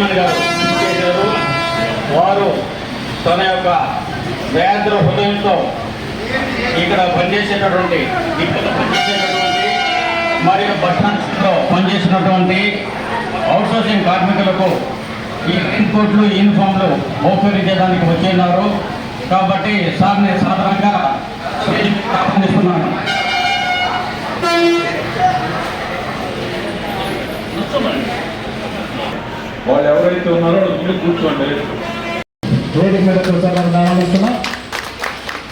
Chairman గారు చేశారు వారు తన యొక్క వేద్ర హృదయంతో ఇక్కడ పనిచేసేటటువంటి ఇక్కడ పనిచేసేటటువంటి మరియు బస్ పనిచేసినటువంటి అవుట్సోర్సింగ్ కార్మికులకు ఈ రెయిన్ కోట్లు యూనిఫామ్లు చేయడానికి వచ్చిన్నారు కాబట్టి సార్ని సాధారణంగా స్టేజ్కి ఆహ్వానిస్తున్నాను వాళ్ళు ఎవరైతే ఉన్నారో వాళ్ళు కూర్చోండి. వేదిక మీద కూర్చోవాలని ఆహ్వానిస్తున్నాం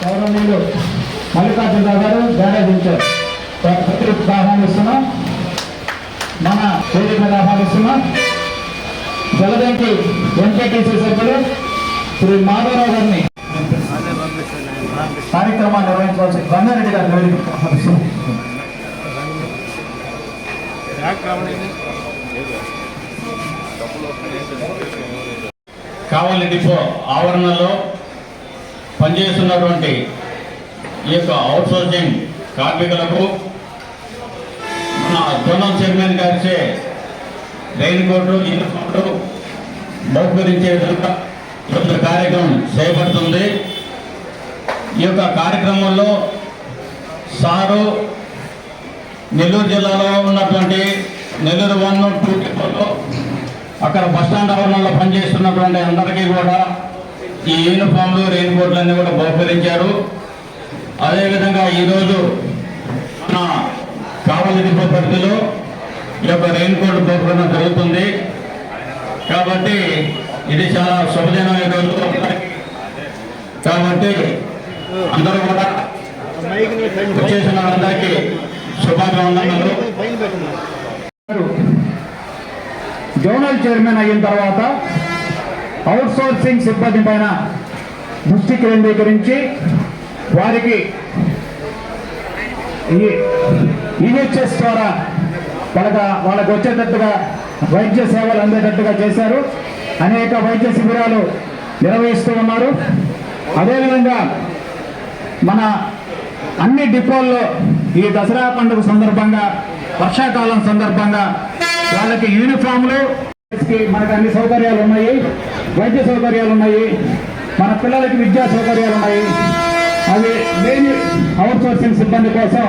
గౌరవనీయులు మల్లికార్జున గారు బ్యారేజ్ ఇన్ఛార్జ్ పత్రిక ఆహ్వానిస్తున్నాం మన వేదిక మీద ఆహ్వానిస్తున్నాం జలదంకి ఎంకేటీసీ సభ్యులు శ్రీ మాధవరావు గారిని కార్యక్రమాన్ని నిర్వహించవలసి రంగారెడ్డి గారిని వేదిక ఆహ్వానిస్తున్నాం. కావలి డిపో ఆవరణలో పనిచేస్తున్నటువంటి ఈ యొక్క అవుట్సోర్సింగ్ కార్మికులకు మన జోనల్ చైర్మన్ గారిచే రెయిన్ కోట్లు యూనిఫామ్లు బహుకరించే విధంగా ఈ కార్యక్రమం చేయబడుతుంది ఈ యొక్క కార్యక్రమంలో సారు నెల్లూరు జిల్లాలో ఉన్నటువంటి నెల్లూరు వన్ టూ అక్కడ బస్టాండ్ ఆవరణలో పనిచేస్తున్నటువంటి అందరికీ కూడా ఈ యూనిఫామ్లు రెయిన్ కోట్లన్నీ కూడా బహుకరించారు. అదేవిధంగా ఈరోజు నా కావలి డిపో పరిధిలో ఈ యొక్క రెయిన్ కోట్ బహుకరణ జరుగుతుంది. కాబట్టి ఇది చాలా శుభదినమైన రోజు. కాబట్టి అందరూ కూడా వచ్చేసిన అందరికీ శుభాకాంక్షలు. జోనల్ చైర్మన్ అయిన తర్వాత అవుట్సోర్సింగ్ సిబ్బంది పైన దృష్టి కేంద్రీకరించి వారికి ఈ ఈహెచ్ఎస్ ద్వారా వాళ్ళకి వాళ్ళకు వచ్చేటట్టుగా వైద్య సేవలు అందేటట్టుగా చేశారు. అనేక వైద్య శిబిరాలు నిర్వహిస్తూ ఉన్నారు. అదేవిధంగా మన అన్ని డిపోల్లో ఈ దసరా పండుగ సందర్భంగా వర్షాకాలం సందర్భంగా వాళ్ళకి యూనిఫామ్లు మనకు అన్ని సౌకర్యాలు ఉన్నాయి. వైద్య సౌకర్యాలు ఉన్నాయి. మన పిల్లలకి విద్యా సౌకర్యాలు ఉన్నాయి. అవి లేని అవుట్సోర్సింగ్ సిబ్బంది కోసం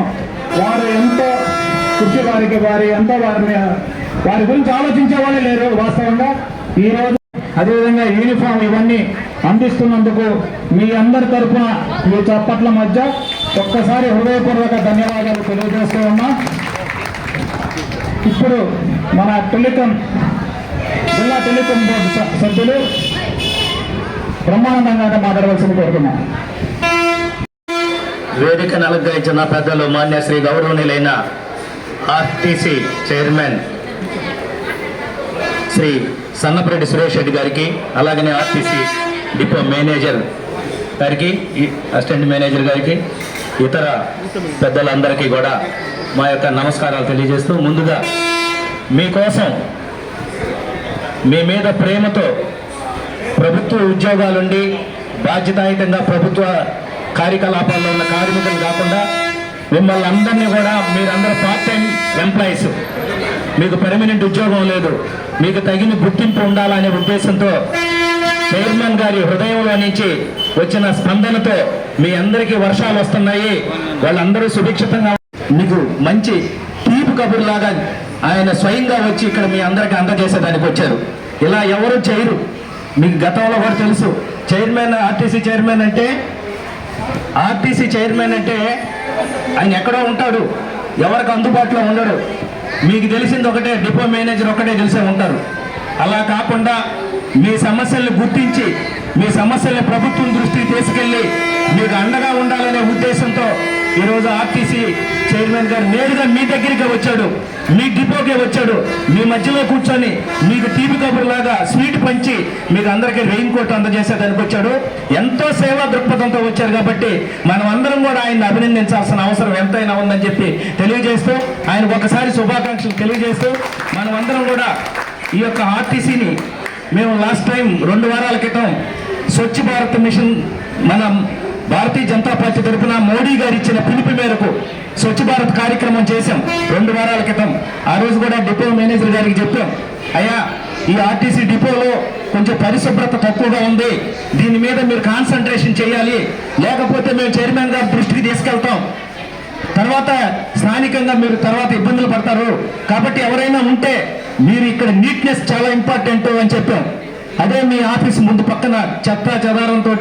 వారు ఎంతో కృషి వారికి వారి ఎంతో వారిని వారి గురించి ఆలోచించే వాళ్ళే లేరు వాస్తవంగా. ఈ రోజు అదేవిధంగా యూనిఫామ్ ఇవన్నీ అందిస్తున్నందుకు మీ అందరి తరఫున మీ చప్పట్ల మధ్య ఒక్కసారి హృదయపూర్వక ధన్యవాదాలు తెలియజేస్తూ ఉన్నా. ఇప్పుడు మన టెలికాం జిల్లా టెలికాం బోర్డు సభ్యులు బ్రహ్మానందంగా మాట్లాడవలసింది కోరుతున్నాను వేదికను అలంకరించిన పెద్దలు మాన్య శ్రీ గౌరవనీయులైన ఆర్టీసీ చైర్మన్ శ్రీ సన్నపరెడ్డి సురేష్ రెడ్డి గారికి అలాగనే ఆర్టీసీ డిపో మేనేజర్ గారికి ఈ అసిస్టెంట్ మేనేజర్ గారికి ఇతర పెద్దలందరికీ కూడా మా యొక్క నమస్కారాలు తెలియజేస్తూ ముందుగా మీకోసం మీ మీద ప్రేమతో ప్రభుత్వ ఉద్యోగాలుండి బాధ్యతాయుతంగా ప్రభుత్వ కార్యకలాపాల్లో ఉన్న కార్మికులు కాకుండా మిమ్మల్ని అందరినీ కూడా మీరందరూ పార్ట్ టైం ఎంప్లాయీస్ మీకు పెర్మనెంట్ ఉద్యోగం లేదు. మీకు తగిన గుర్తింపు ఉండాలనే ఉద్దేశంతో చైర్మన్ గారి హృదయంలో నుంచి వచ్చిన స్పందనతో మీ అందరికీ వర్షాలు వస్తున్నాయి. వాళ్ళందరూ సుభిక్షితంగా మీకు మంచి తీపి కబుర్లాగా ఆయన స్వయంగా వచ్చి ఇక్కడ మీ అందరికీ అందజేసేదానికి వచ్చారు. ఇలా ఎవరు చేయరు. మీకు గతంలో కూడా తెలుసు. చైర్మన్ ఆర్టీసీ చైర్మన్ అంటే ఆర్టీసీ చైర్మన్ అంటే ఆయన ఎక్కడో ఉంటాడు. ఎవరికి అందుబాటులో ఉండడు. మీకు తెలిసింది ఒకటే డిపో మేనేజర్ ఒకటే తెలిసే ఉంటారు. అలా కాకుండా మీ సమస్యల్ని గుర్తించి మీ సమస్యల్ని ప్రభుత్వం దృష్టికి తీసుకెళ్ళి మీకు అండగా ఉండాలనే ఉద్దేశంతో ఈరోజు ఆర్టీసీ చైర్మన్ గారు నేరుగా మీ దగ్గరికి వచ్చాడు. మీ డిపోకే వచ్చాడు. మీ మధ్యలో కూర్చొని మీకు టీవీ కబుర్లాగా స్వీట్ పంచి మీకు అందరికీ రెయిన్ కోట్ అందజేసేదానికి వచ్చాడు. ఎంతో సేవా దృక్పథంతో వచ్చారు కాబట్టి మనం అందరం కూడా ఆయన్ని అభినందించాల్సిన అవసరం ఎంతైనా ఉందని చెప్పి తెలియజేస్తూ ఆయనకు ఒకసారి శుభాకాంక్షలు తెలియజేస్తూ మనం అందరం కూడా ఈ యొక్క ఆర్టీసీని మేము లాస్ట్ టైం రెండు వారాల క్రితం స్వచ్ఛ భారత్ మిషన్ మనం భారతీయ జనతా పార్టీ తరఫున మోడీ గారు ఇచ్చిన పిలుపు మేరకు స్వచ్ఛ భారత్ కార్యక్రమం చేశాం. రెండు వారాల క్రితం. ఆ రోజు కూడా డిపో మేనేజర్ గారికి చెప్పాం. అయ్యా ఈ ఆర్టీసీ డిపోలో కొంచెం పరిశుభ్రత తక్కువగా ఉంది. దీని మీద మీరు కాన్సన్ట్రేషన్ చేయాలి. లేకపోతే మేము చైర్మన్ గారి దృష్టికి తీసుకెళ్తాం. తర్వాత స్థానికంగా మీరు తర్వాత ఇబ్బందులు పడతారు. కాబట్టి ఎవరైనా ఉంటే మీరు ఇక్కడ నీట్నెస్ చాలా ఇంపార్టెంట్ అని చెప్పాం. అదే మీ ఆఫీస్ ముందు పక్కన చెత్త చెదారంతో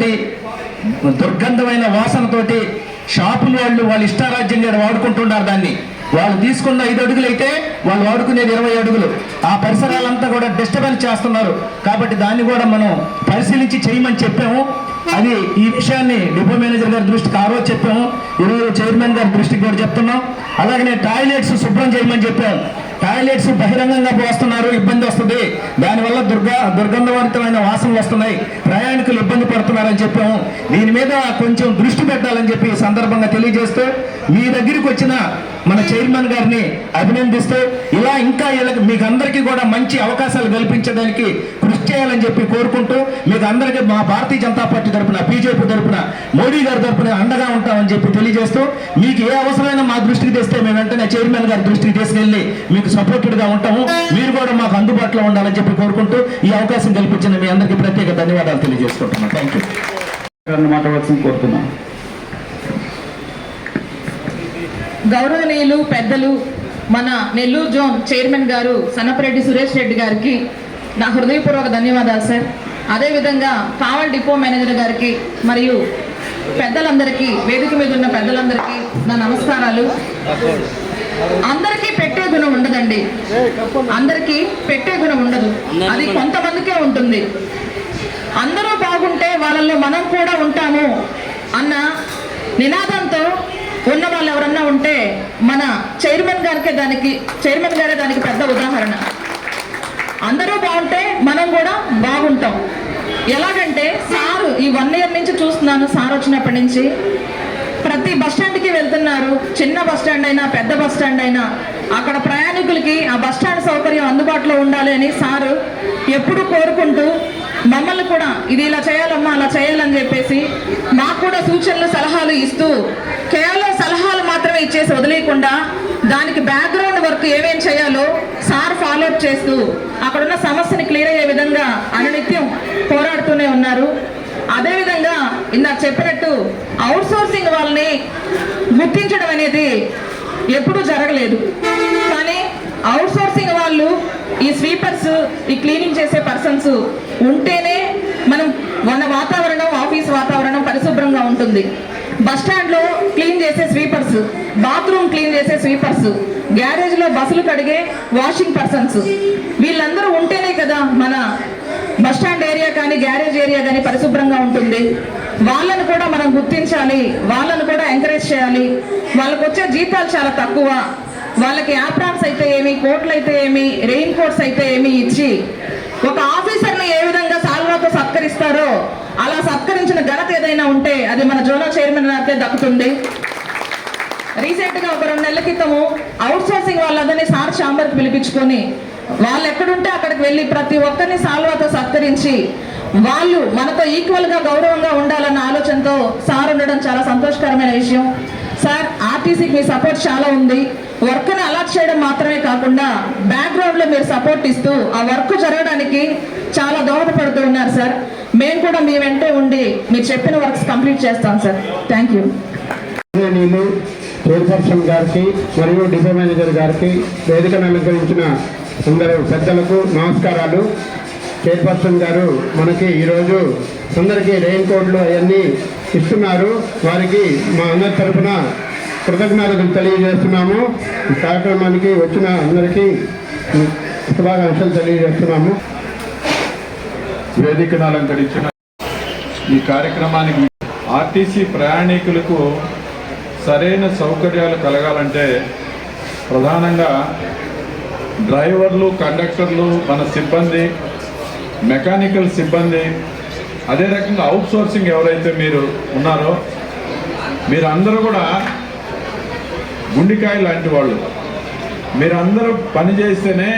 దుర్గంధమైన వాసనతోటి షాపుల వాళ్ళు వాళ్ళ ఇష్టారాజ్యం నేను వాడుకుంటున్నారు దాన్ని. వాళ్ళు తీసుకున్న ఐదు అడుగులు అయితే వాళ్ళు వాడుకునేది ఇరవై అడుగులు. ఆ పరిసరాలంతా కూడా డిస్టర్బెన్స్ చేస్తున్నారు. కాబట్టి దాన్ని కూడా మనం పరిశీలించి చేయమని చెప్పాము. అది ఈ విషయాన్ని డిపో మేనేజర్ గారి దృష్టికి ఆ రోజు చెప్పాము. ఈరోజు చైర్మన్ గారి దృష్టికి కూడా చెప్తున్నాం. అలాగనే టాయిలెట్స్ శుభ్రం చేయమని చెప్పాం. టాయిలెట్స్ బహిరంగంగా పోస్తున్నారు ఇబ్బంది వస్తుంది. దానివల్ల దుర్గా దుర్గంధవంతమైన వాసనలు వస్తున్నాయి. ప్రయాణికులు ఇబ్బంది పడుతున్నారని చెప్పాము. దీని మీద కొంచెం దృష్టి పెట్టాలని చెప్పి సందర్భంగా తెలియజేస్తూ మీ దగ్గరికి వచ్చిన మన చైర్మన్ గారిని అభినందిస్తూ ఇలా ఇంకా ఇలా మీకు అందరికీ కూడా మంచి అవకాశాలు కల్పించడానికి కృషి చేయాలని చెప్పి కోరుకుంటూ మీకు అందరికీ మా భారతీయ జనతా పార్టీ తరపున బీజేపీ తరపున మోడీ గారి తరపున అండగా ఉంటామని చెప్పి తెలియజేస్తూ మీకు ఏ అవసరమైనా మా దృష్టికి తెస్తే మేము వెంటనే చైర్మన్ గారి దృష్టికి తీసుకెళ్ళి మీకు సపోర్టెడ్గా ఉంటాము. మీరు కూడా మాకు అందుబాటులో ఉండాలని చెప్పి కోరుకుంటూ ఈ అవకాశం కల్పించిన మీ అందరికీ ప్రత్యేక ధన్యవాదాలు తెలియజేసుకుంటున్నాను థ్యాంక్ యూ మాట్లాడాల్సింది కోరుతున్నాను గౌరవనీయులు పెద్దలు మన నెల్లూరు జోన్ చైర్మన్ గారు సన్నపరెడ్డి సురేష్ రెడ్డి గారికి నా హృదయపూర్వక ధన్యవాదాలు సార్. అదేవిధంగా కావల్ డిపో మేనేజర్ గారికి మరియు పెద్దలందరికీ వేదిక మీద ఉన్న పెద్దలందరికీ నా నమస్కారాలు. అందరికీ పెట్టే గుణం ఉండదండి. అందరికీ పెట్టే గుణం ఉండదు. అది కొంతమందికే ఉంటుంది. అందరూ బాగుంటే వాళ్ళల్లో మనం కూడా ఉంటాము అన్న నినాదంతో ఉన్న వాళ్ళు ఎవరన్నా ఉంటే మన చైర్మన్ గారికే దానికి చైర్మన్ గారే దానికి పెద్ద ఉదాహరణ. అందరూ బాగుంటే మనం కూడా బాగుంటాం. ఎలాగంటే సారు ఈ వన్ ఇయర్ నుంచి చూస్తున్నాను సార్ వచ్చినప్పటి నుంచి. ప్రతి బస్ స్టాండ్కి వెళ్తున్నారు. చిన్న బస్ స్టాండ్ అయినా పెద్ద బస్ స్టాండ్ అయినా. అక్కడ ప్రయాణికులకి ఆ బస్ స్టాండ్ సౌకర్యం అందుబాటులో ఉండాలి అని సారు ఎప్పుడు కోరుకుంటూ మమ్మల్ని కూడా ఇది ఇలా చేయాలమ్మా అలా చేయాలని చెప్పేసి మాకు కూడా సూచనలు సలహాలు ఇస్తూ కేవలం సలహాలు మాత్రమే ఇచ్చేసి వదిలేయకుండా దానికి బ్యాక్గ్రౌండ్ వర్క్ ఏమేం చేయాలో సార్ ఫాలో అప్ చేస్తూ అక్కడున్న సమస్యని క్లియర్ అయ్యే విధంగా అనునిత్యం పోరాడుతూనే ఉన్నారు. అదేవిధంగా ఇందాక చెప్పినట్టు అవుట్ సోర్సింగ్ వాళ్ళని గుర్తించడం అనేది ఎప్పుడూ జరగలేదు. కానీ అవుట్ సోర్సింగ్ వాళ్ళు ఈ స్వీపర్స్ ఈ క్లీనింగ్ చేసే పర్సన్స్ ఉంటేనే మనం మన వాతావరణం ఆఫీస్ వాతావరణం పరిశుభ్రంగా ఉంటుంది. బస్ స్టాండ్లో క్లీన్ చేసే స్వీపర్స్ బాత్రూమ్ క్లీన్ చేసే స్వీపర్స్ గ్యారేజ్లో బస్సులు కడిగే వాషింగ్ పర్సన్స్ వీళ్ళందరూ ఉంటేనే కదా మన బస్ స్టాండ్ ఏరియా కానీ గ్యారేజ్ ఏరియా కానీ పరిశుభ్రంగా ఉంటుంది. వాళ్ళను కూడా మనం గుర్తించాలి. వాళ్ళను కూడా ఎంకరేజ్ చేయాలి. వాళ్ళకు వచ్చే జీతాలు చాలా తక్కువ. వాళ్ళకి యాప్రాన్స్ అయితే ఏమి కోట్లు అయితే ఏమి రెయిన్ కోట్స్ అయితే ఏమి ఇచ్చి ఒక ఆఫీసర్ని ఏ విధంగా సాల్వాతో సత్కరిస్తారో అలా సత్కరించిన ఘనత ఏదైనా ఉంటే అది మన జోనల్ చైర్మన్ అయితే దక్కుతుంది. రీసెంట్గా ఒక రెండు నెలల క్రితము అవుట్ సోర్సింగ్ వాళ్ళందరినీ సార్ ఛాంబర్కి పిలిపించుకొని వాళ్ళు ఎక్కడుంటే అక్కడికి వెళ్ళి ప్రతి ఒక్కరిని సాల్వాతో సత్కరించి వాళ్ళు మనతో ఈక్వల్గా గౌరవంగా ఉండాలన్న ఆలోచనతో సార్ ఉండడం చాలా సంతోషకరమైన విషయం. సార్ ఆర్టీసీకి మీ సపోర్ట్ చాలా ఉంది. వర్క్ను అలాట్ చేయడం మాత్రమే కాకుండా బ్యాక్గ్రౌండ్లో మీరు సపోర్ట్ ఇస్తూ ఆ వర్క్ జరగడానికి చాలా దోహదపడుతూ ఉన్నారు సార్. మేము కూడా మీ వెంటే ఉండి మీరు చెప్పిన వర్క్స్ కంప్లీట్ చేస్తాం సార్. థ్యాంక్ యూ నేను చైర్పర్సన్ గారికి మరియు డిపో మేనేజర్ గారికి వేదికను అలంకరించిన అందరు పెద్దలకు నమస్కారాలు. చైర్పర్సన్ గారు మనకి ఈరోజు అందరికీ రెయిన్ కోట్లు అవన్నీ ఇస్తున్నారు. వారికి మా అందరి తరఫున కృతజ్ఞతలు తెలియజేస్తున్నాము. ఈ కార్యక్రమానికి వచ్చిన అందరికీ శుభాకాంక్షలు తెలియజేస్తున్నాము. వేదికను అలంకరించిన ఈ కార్యక్రమానికి ఆర్టీసీ ప్రయాణికులకు సరైన సౌకర్యాలు కలగాలంటే ప్రధానంగా డ్రైవర్లు కండక్టర్లు మన సిబ్బంది మెకానికల్ సిబ్బంది అదే రకంగా అవుట్ సోర్సింగ్ ఎవరైతే మీరు ఉన్నారో మీరందరూ కూడా గుండికాయ లాంటి వాళ్ళు. మీరందరూ పని చేస్తేనే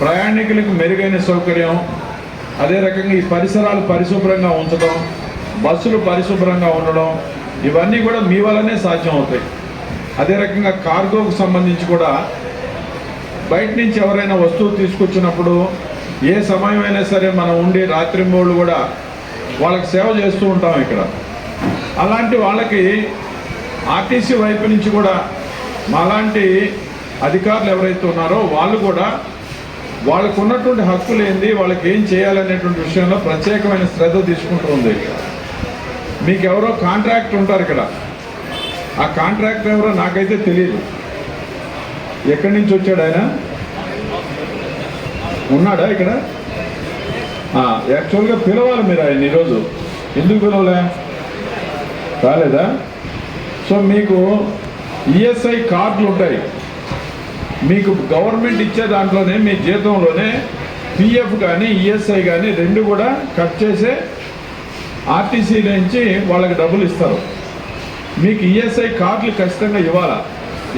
ప్రయాణికులకు మెరుగైన సౌకర్యం. అదే రకంగా ఈ పరిసరాలు పరిశుభ్రంగా ఉంచడం బస్సులు పరిశుభ్రంగా ఉండడం ఇవన్నీ కూడా మీ వల్లనే సాధ్యం అవుతాయి అదే రకంగా కార్గోకు సంబంధించి కూడా బయట నుంచి ఎవరైనా వస్తువు తీసుకొచ్చినప్పుడు ఏ సమయం అయినా సరే మనం ఉండి రాత్రింబోళ్ళు కూడా వాళ్ళకి సేవ చేస్తూ ఉంటాం ఇక్కడ. అలాంటి వాళ్ళకి ఆర్టీసీ వైపు నుంచి కూడా మాలాంటి అధికారులు ఎవరైతే ఉన్నారో వాళ్ళు కూడా వాళ్ళకు ఉన్నటువంటి హక్కులు ఏంది వాళ్ళకి ఏం చేయాలనేటువంటి విషయంలో ప్రత్యేకమైన శ్రద్ధ తీసుకుంటూ ఉంది మీకు ఎవరో కాంట్రాక్ట్ ఉంటారు ఇక్కడ. ఆ కాంట్రాక్ట్ ఎవరో నాకైతే తెలియదు ఎక్కడి నుంచి వచ్చాడు ఆయన? ఉన్నాడా ఇక్కడ? యాక్చువల్గా పిలవాలి మీరు ఆయన ఈరోజు. ఎందుకు పిలవలే? రాలేదా? సో మీకు ఈఎస్ఐ కార్డులు ఉంటాయి. మీకు గవర్నమెంట్ ఇచ్చే దాంట్లోనే మీ జీతంలోనే పిఎఫ్ కానీ ఈఎస్ఐ కానీ రెండు కూడా కట్ చేసే ఆర్టీసీ నుంచి వాళ్ళకి డబ్బులు ఇస్తారు. మీకు ఈఎస్ఐ కార్డులు ఖచ్చితంగా ఇవ్వాలా?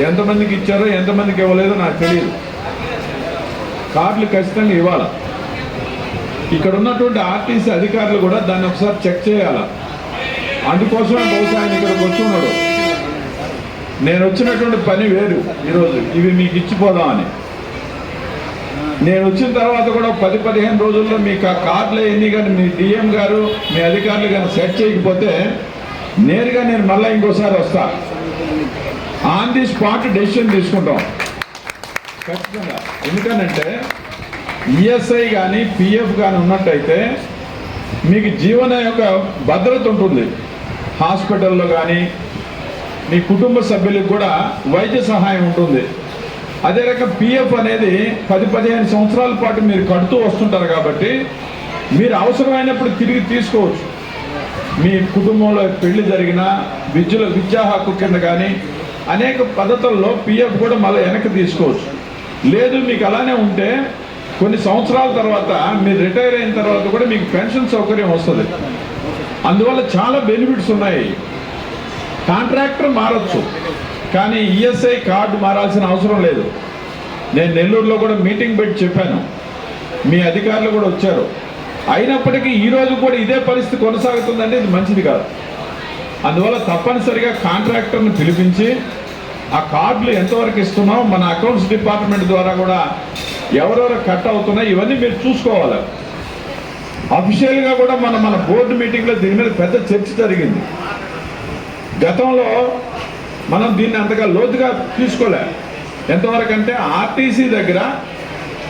ఎంతమందికి ఇచ్చారో ఎంతమందికి ఇవ్వలేదో నాకు తెలియదు. కార్డులు ఖచ్చితంగా ఇవ్వాలా? ఇక్కడ ఉన్నటువంటి ఆర్టీసీ అధికారులు కూడా దాన్ని ఒకసారి చెక్ చేయాలా? అందుకోసమే బహుశా ఆయన ఇక్కడికి వచ్చి ఉన్నాడు నేను వచ్చినటువంటి పని వేరు ఈరోజు. ఇవి మీకు ఇచ్చిపోదామని. నేను వచ్చిన తర్వాత కూడా పది పదిహేను రోజుల్లో మీకు ఆ కార్డులు ఎన్ని కానీ మీ డిఎం గారు మీ అధికారులు కానీ సెట్ చేయకపోతే నేరుగా నేను మళ్ళీ ఇంకోసారి వస్తా. ఆన్ ది స్పాట్ డెసిషన్ తీసుకుంటాం. ఖచ్చితంగా. ఎందుకనంటే ఈఎస్ఐ కానీ పిఎఫ్ కానీ ఉన్నట్టయితే మీకు జీవన యొక్క భద్రత ఉంటుంది. హాస్పిటల్లో కానీ మీ కుటుంబ సభ్యులకు కూడా వైద్య సహాయం ఉంటుంది. అదే రకం పిఎఫ్ అనేది పది పదిహేను సంవత్సరాల పాటు మీరు కడుతూ వస్తుంటారు కాబట్టి మీరు అవసరమైనప్పుడు తిరిగి తీసుకోవచ్చు. మీ కుటుంబంలో పెళ్ళి జరిగిన విద్యుల విద్యా హక్కు కింద కానీ అనేక పద్ధతుల్లో పిఎఫ్ కూడా మళ్ళీ వెనక్కి తీసుకోవచ్చు. లేదు మీకు అలానే ఉంటే కొన్ని సంవత్సరాల తర్వాత మీరు రిటైర్ అయిన తర్వాత కూడా మీకు పెన్షన్ సౌకర్యం వస్తుంది. అందువల్ల చాలా బెనిఫిట్స్ ఉన్నాయి. కాంట్రాక్టర్ మారచ్చు కానీ ఈఎస్ఐ కార్డు మారాల్సిన అవసరం లేదు. నేను నెల్లూరులో కూడా మీటింగ్ పెట్టి చెప్పాను. మీ అధికారులు కూడా వచ్చారు. అయినప్పటికీ ఈ రోజు కూడా ఇదే పరిస్థితి కొనసాగుతుందంటే ఇది మంచిది కాదు. అందువల్ల తప్పనిసరిగా కాంట్రాక్టర్ని పిలిపించి ఆ కార్డులు ఎంతవరకు ఇస్తున్నాం మన అకౌంట్స్ డిపార్ట్మెంట్ ద్వారా కూడా ఎవరెవరు కట్ అవుతున్నాయి ఇవన్నీ మీరు చూసుకోవాలి. అఫీషియల్గా కూడా మన మన బోర్డు మీటింగ్లో దీని మీద పెద్ద చర్చ జరిగింది. గతంలో మనం దీన్ని అంతగా లోతుగా తీసుకోలే. ఎంతవరకు అంటే ఆర్టీసీ దగ్గర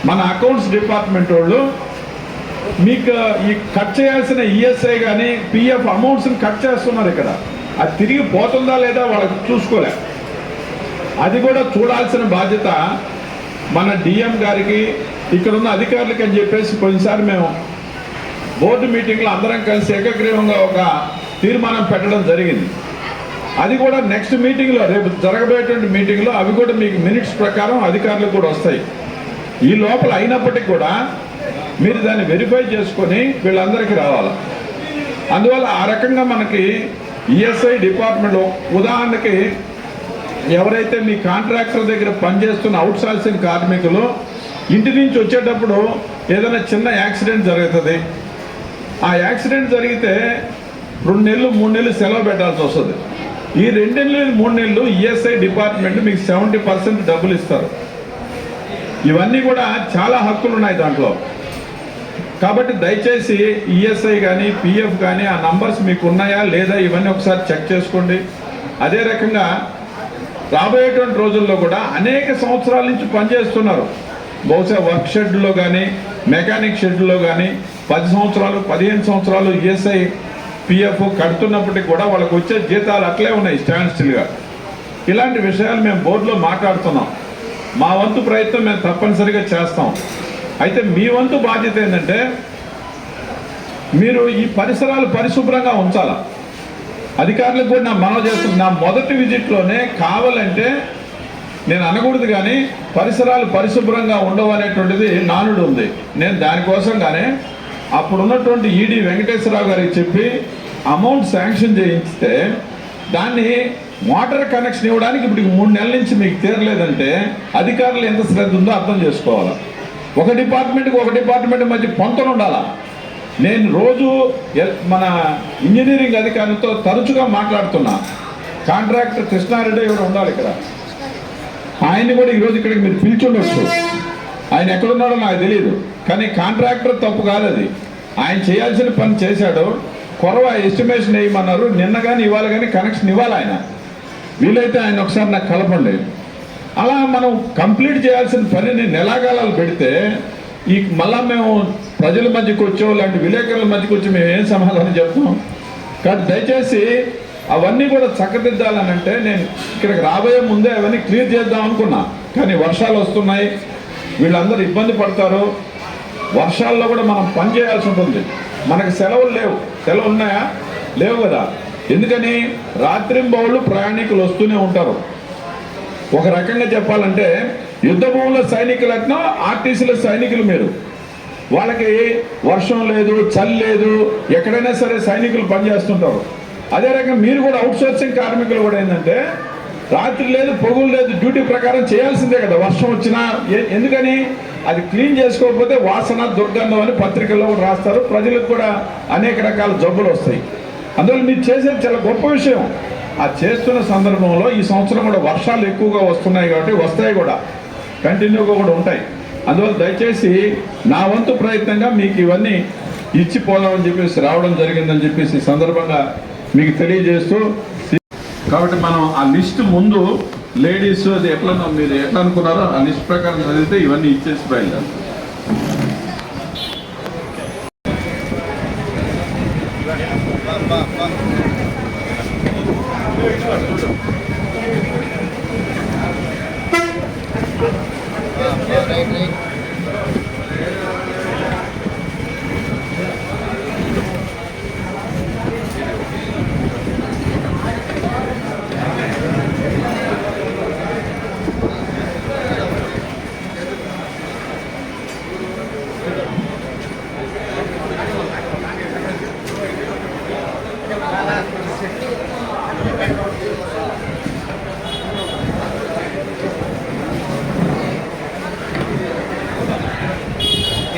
మన అకౌంట్స్ డిపార్ట్మెంట్ వాళ్ళు మీకు ఈ కట్ చేయాల్సిన ఈఎస్ఐ కానీ పిఎఫ్ అమౌంట్స్ని కట్ చేస్తున్నారు ఇక్కడ. అది తిరిగి పోతుందా లేదా వాళ్ళకి చూసుకోలే. అది కూడా చూడాల్సిన బాధ్యత మన డిఎం గారికి ఇక్కడ ఉన్న అధికారులకి అని చెప్పేసి కొన్నిసారి మేము బోర్డు మీటింగ్లో అందరం కలిసి ఏకగ్రీవంగా ఒక తీర్మానం పెట్టడం జరిగింది. అది కూడా నెక్స్ట్ మీటింగ్లో రేపు జరగబోయేటువంటి మీటింగ్లో అవి కూడా మీకు మినిట్స్ ప్రకారం అధికారులకు కూడా వస్తాయి. ఈ లోపల అయినప్పటికీ కూడా మీరు దాన్ని వెరిఫై చేసుకొని వీళ్ళందరికీ రావాలి. అందువల్ల ఆ రకంగా మనకి ఈఎస్ఐ డిపార్ట్మెంట్ ఉదాహరణకి ఎవరైతే మీ కాంట్రాక్టర్ దగ్గర పనిచేస్తున్న అవుట్ సోర్సింగ్ కార్మికులు ఇంటి నుంచి వచ్చేటప్పుడు ఏదైనా చిన్న యాక్సిడెంట్ జరుగుతుంది. ఆ యాక్సిడెంట్ జరిగితే రెండు నెలలు మూడు నెలలు సెలవు పెట్టాల్సి వస్తుంది. ఈ రెండు నెలలు మూడు నెలలు ఈఎస్ఐ డిపార్ట్మెంట్ మీకు సెవెంటీ పర్సెంట్ డబ్బులు ఇస్తారు. ఇవన్నీ కూడా చాలా హక్కులు ఉన్నాయి దాంట్లో. కాబట్టి దయచేసి ఈఎస్ఐ కానీ పిఎఫ్ కానీ ఆ నంబర్స్ మీకు ఉన్నాయా లేదా ఇవన్నీ ఒకసారి చెక్ చేసుకోండి. అదే రకంగా రాబోయేటువంటి రోజుల్లో కూడా అనేక సంవత్సరాల నుంచి పనిచేస్తున్నారు. బహుశా వర్క్ షెడ్లో కానీ మెకానిక్ షెడ్లో కానీ పది సంవత్సరాలు పదిహేను సంవత్సరాలు ఈఎస్ఐ పిఎఫ్ కడుతున్నప్పటికీ కూడా వాళ్ళకు వచ్చే జీతాలు అట్లే ఉన్నాయి స్టాండ్ స్టిల్గా. ఇలాంటి విషయాలు మేము బోర్డులో మాట్లాడుతున్నాం. మా వంతు ప్రయత్నం మేము తప్పనిసరిగా చేస్తాం. అయితే మీ వంతు బాధ్యత ఏంటంటే మీరు ఈ పరిసరాలు పరిశుభ్రంగా ఉంచాలా? అధికారులకు కూడా నా మనవి చేస్తున్నాను నా మొదటి విజిట్లోనే కావాలంటే నేను అనకూడదు కానీ పరిసరాలు పరిశుభ్రంగా ఉండవు అనేటువంటిది నానుడు ఉంది. నేను దానికోసంగానే అప్పుడు ఉన్నటువంటి ఈడీ వెంకటేశ్వరరావు గారికి చెప్పి అమౌంట్ శాంక్షన్ చేయిస్తే దాన్ని వాటర్ కనెక్షన్ ఇవ్వడానికి ఇప్పుడు మూడు నెలల నుంచి మీకు తీరలేదంటే అధికారులు ఎంత శ్రద్ధ ఉందో అర్థం చేసుకోవాలి? ఒక డిపార్ట్మెంట్కి ఒక డిపార్ట్మెంట్ మధ్య పొంతలు ఉండాలా? నేను రోజు ఎల్- మన ఇంజనీరింగ్ అధికారులతో తరచుగా మాట్లాడుతున్నా. కాంట్రాక్టర్ కృష్ణారెడ్డి ఎవరు ఉండాలి ఇక్కడ. ఆయన్ని కూడా ఈరోజు ఇక్కడికి మీరు పిలిచుండొచ్చు. ఆయన ఎక్కడున్నాడో నాకు తెలియదు కానీ కాంట్రాక్టర్ తప్పు కాదది. ఆయన చేయాల్సిన పని చేశాడు. కొరవ ఎస్టిమేషన్ వేయమన్నారు నిన్న కానీ ఇవాళ కానీ కనెక్షన్ ఇవ్వాలి ఆయన. వీలైతే ఆయన ఒకసారి నాకు కలపండి. అలా మనం కంప్లీట్ చేయాల్సిన పనిని నెలాగాలాలు పెడితే ఈ మళ్ళా మేము ప్రజల మధ్యకి వచ్చాం లాంటి విలేకరుల మధ్యకి వచ్చి మేము ఏం సమాధానం చెప్తాం? కానీ దయచేసి అవన్నీ కూడా చక్కదిద్దాలని అంటే నేను ఇక్కడికి రాబోయే ముందే అవన్నీ క్లియర్ చేద్దాం అనుకున్నా. కానీ వర్షాలు వస్తున్నాయి వీళ్ళందరూ ఇబ్బంది పడతారు. వర్షాల్లో కూడా మనం పని చేయాల్సి ఉంటుంది. మనకు సెలవులు లేవు. సెలవులు ఉన్నాయా? లేవు కదా. ఎందుకని? రాత్రింబౌళ్ళు ప్రయాణికులు వస్తూనే ఉంటారు. ఒక రకంగా చెప్పాలంటే యుద్ధ భూముల సైనికులట్నో ఆర్టీసీల సైనికులు మీరు. వాళ్ళకి వర్షం లేదు చలి లేదు ఎక్కడైనా సరే సైనికులు పనిచేస్తుంటారు. అదే రకంగా మీరు కూడా అవుట్ సోర్సింగ్ కార్మికులు కూడా ఏంటంటే రాత్రి లేదు పొగులు లేదు డ్యూటీ ప్రకారం చేయాల్సిందే కదా. వర్షం వచ్చినా ఎందుకని? అది క్లీన్ చేసుకోకపోతే వాసన దుర్గంధం అని పత్రికల్లో రాస్తారు. ప్రజలకు కూడా అనేక రకాల జబ్బులు వస్తాయి. అందువల్ల మీరు చేసేది చాలా గొప్ప విషయం. ఆ చేస్తున్న సందర్భంలో ఈ సంవత్సరం కూడా వర్షాలు ఎక్కువగా వస్తున్నాయి కాబట్టి వస్తాయి కూడా. కంటిన్యూగా కూడా ఉంటాయి. అందువల్ల దయచేసి నా వంతు ప్రయత్నంగా మీకు ఇవన్నీ ఇచ్చిపోదామని చెప్పేసి రావడం జరిగిందని చెప్పేసి సందర్భంగా మీకు తెలియజేస్తూ కాబట్టి మనం ఆ లిస్ట్ ముందు లేడీస్ అది ఎట్లా మీరు ఎట్లా అనుకున్నారో ఆ లిస్ట్ ప్రకారం చదివితే ఇవన్నీ ఇచ్చేసి బయలుదేరు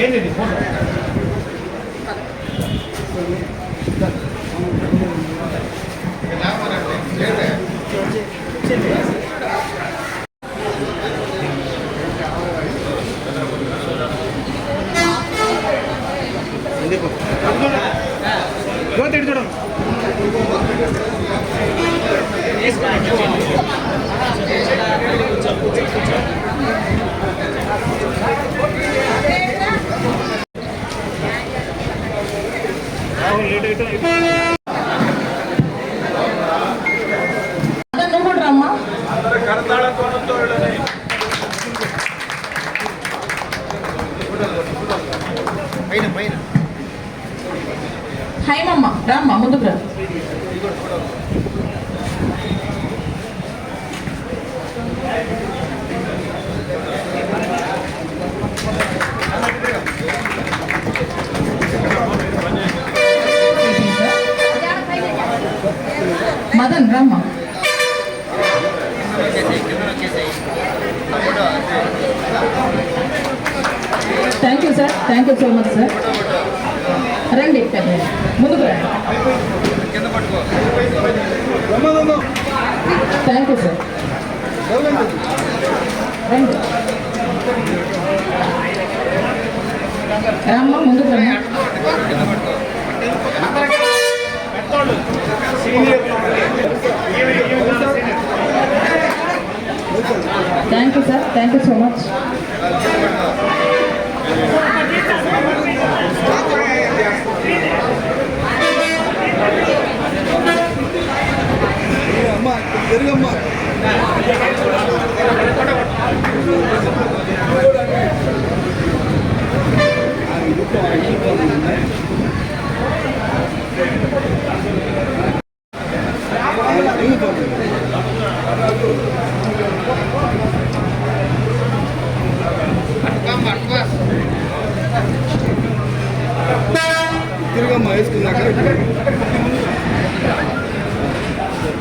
Gehen Sie nicht runter. హైమమ్మ రామ్మా ముందుకు రా థ్యాంక్ యూ సార్ రండి రామ్మా ముందుకు రండి thank you sir thank you so much அம்மா தெரியுமா திருகம்மா வேஸ்ட் நான் கரெக்ட்.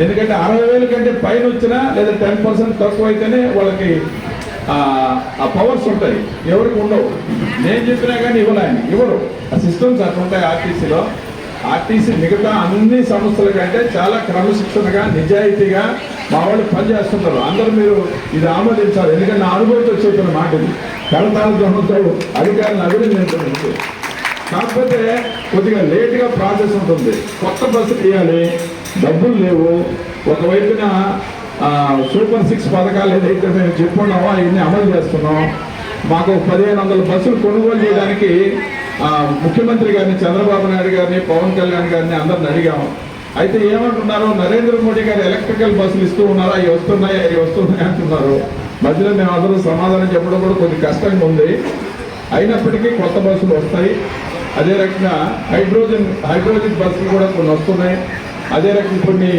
ఎందుకంటే అరవై వేల కంటే పైన వచ్చినా లేదా టెన్ పర్సెంట్ తక్కువ అయితేనే వాళ్ళకి ఆ పవర్స్ ఉంటాయి. ఎవరికి ఉండవు. నేను చెప్పినా కానీ ఇవ్వలేని ఇవ్వరు. ఆ సిస్టమ్స్ అట్లా ఉంటాయి ఆర్టీసీలో. ఆర్టీసీ మిగతా అన్ని సంస్థల కంటే చాలా క్రమశిక్షణగా నిజాయితీగా మా వాళ్ళు పనిచేస్తున్నారు. అందరూ మీరు ఇది ఆమోదించాలి. ఎందుకంటే నా అనుభవంతో చెప్పిన మాట ఇది. కడతాల దొంగతో అధికారులను అభినందించడం కాకపోతే కొద్దిగా లేట్గా ప్రాసెస్ ఉంటుంది. కొత్త బస్సు తీయాలి. డబ్బులు లేవు. ఒకవైపున సూపర్ సిక్స్ పథకాలు ఏదైతే మేము చెప్పుకున్నామో అవన్నీ అమలు చేస్తున్నాం. మాకు పదిహేను వందల బస్సులు కొనుగోలు చేయడానికి ముఖ్యమంత్రి గారిని చంద్రబాబు నాయుడు గారిని పవన్ కళ్యాణ్ గారిని అందరిని అడిగాము అయితే ఏమంటున్నారు నరేంద్ర మోడీ గారు ఎలక్ట్రికల్ బస్సులు ఇస్తూ ఉన్నారా? అవి వస్తున్నాయి? అవి వస్తున్నాయి అంటున్నారు. మధ్యలో మేము అందరూ సమాధానం చెప్పడం కూడా కొద్ది కష్టంగా ఉంది. అయినప్పటికీ కొత్త బస్సులు వస్తాయి. అదే రకంగా హైడ్రోజన్ హైడ్రోజన్ బస్సులు కూడా కొన్ని వస్తున్నాయి. అదే రకంగా కొన్ని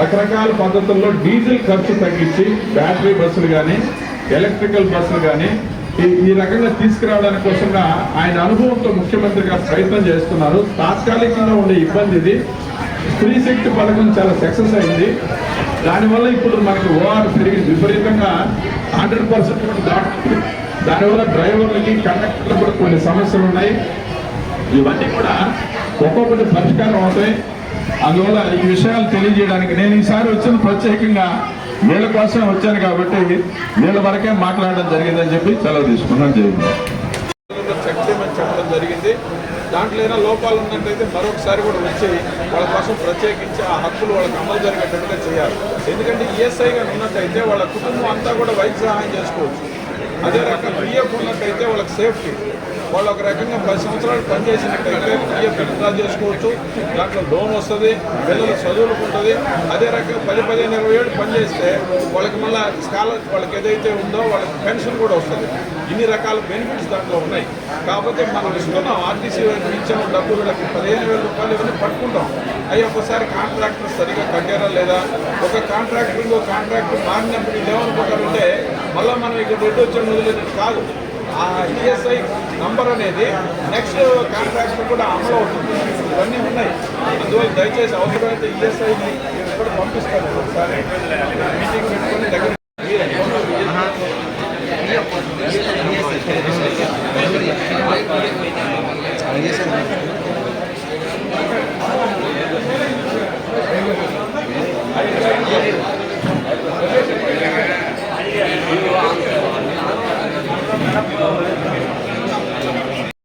రకరకాల పద్ధతుల్లో డీజిల్ ఖర్చు తగ్గించి బ్యాటరీ బస్సులు కానీ ఎలక్ట్రికల్ బస్సులు కానీ ఈ ఈ రకంగా తీసుకురావడానికి కోసంగా ఆయన అనుభవంతో ముఖ్యమంత్రిగా ప్రయత్నం చేస్తున్నారు. తాత్కాలికంగా ఉండే ఇబ్బంది ఇది. స్త్రీ శక్తి పథకం చాలా సక్సెస్ అయింది. దానివల్ల ఇప్పుడు మనకి ఓఆర్ పెరిగి విపరీతంగా హండ్రెడ్ పర్సెంట్ దాటుతుంది. దానివల్ల డ్రైవర్లకి కండక్టర్లకు కూడా కొన్ని సమస్యలు ఉన్నాయి. ఇవన్నీ కూడా ఒక్కొక్కటి పరిష్కారం అవుతాయి. అందువల్ల ఈ విషయాలు తెలియజేయడానికి నేను ఈసారి వచ్చిన ప్రత్యేకంగా వీళ్ళ కోసం వచ్చాను కాబట్టి వీళ్ళ వరకే మాట్లాడడం జరిగిందని చెప్పి సెలవు తీసుకున్నాను. జరిగింది చెప్పడం చెప్పడం జరిగింది. దాంట్లో ఏదైనా లోపాలు ఉన్నట్టయితే మరొకసారి కూడా వచ్చి వాళ్ళ కోసం ప్రత్యేకించి ఆ హక్కులు వాళ్ళకి అమలు జరిగేటట్టుగా చేయాలి. ఎందుకంటే ఈఎస్ఐగా ఉన్నట్టయితే వాళ్ళ కుటుంబం అంతా కూడా వైద్య సహాయం చేసుకోవచ్చు. అదే రకంగా పిఎఫ్ ఉన్నట్టయితే వాళ్ళకి సేఫ్టీ. వాళ్ళు ఒక రకంగా పది సంవత్సరాలు పనిచేసినట్టయితే పిఎఫ్ విత్డ్రా చేసుకోవచ్చు. దాంట్లో లోన్ వస్తుంది పిల్లల చదువులకు ఉంటుంది అదే రకంగా పది పదిహేను ఇరవై ఏళ్ళు పనిచేస్తే వాళ్ళకి మళ్ళీ స్కాలర్ వాళ్ళకి ఏదైతే ఉందో వాళ్ళకి పెన్షన్ కూడా వస్తుంది. ఇన్ని రకాల బెనిఫిట్స్ దాంట్లో ఉన్నాయి. కాకపోతే మనం ఇస్తున్నాం ఆర్టీసీ వైపు ఇచ్చాము డబ్బులు పదిహేను వేల రూపాయలు ఇవన్నీ పట్టుకుంటాం. అవి ఒకసారి కాంట్రాక్టర్ సరిగా కట్టారా లేదా? ఒక కాంట్రాక్టర్ ఇంకో కాంట్రాక్టర్ మారినప్పుడు ఏమనుకుంటారంటే మళ్ళీ మనం ఇక్కడ రెడ్డి వచ్చిన వదిలేదు కాదు. ఆ ఈఎస్ఐ నంబర్ అనేది నెక్స్ట్ కాంట్రాక్ట్ కూడా అమలు అవుతుంది. ఇవన్నీ ఉన్నాయి. అందువల్ల దయచేసి అవసరమైతే ఈఎస్ఐని కూడా పంపిస్తారు ఒకసారి. మీటింగ్ పెట్టుకొని దగ్గర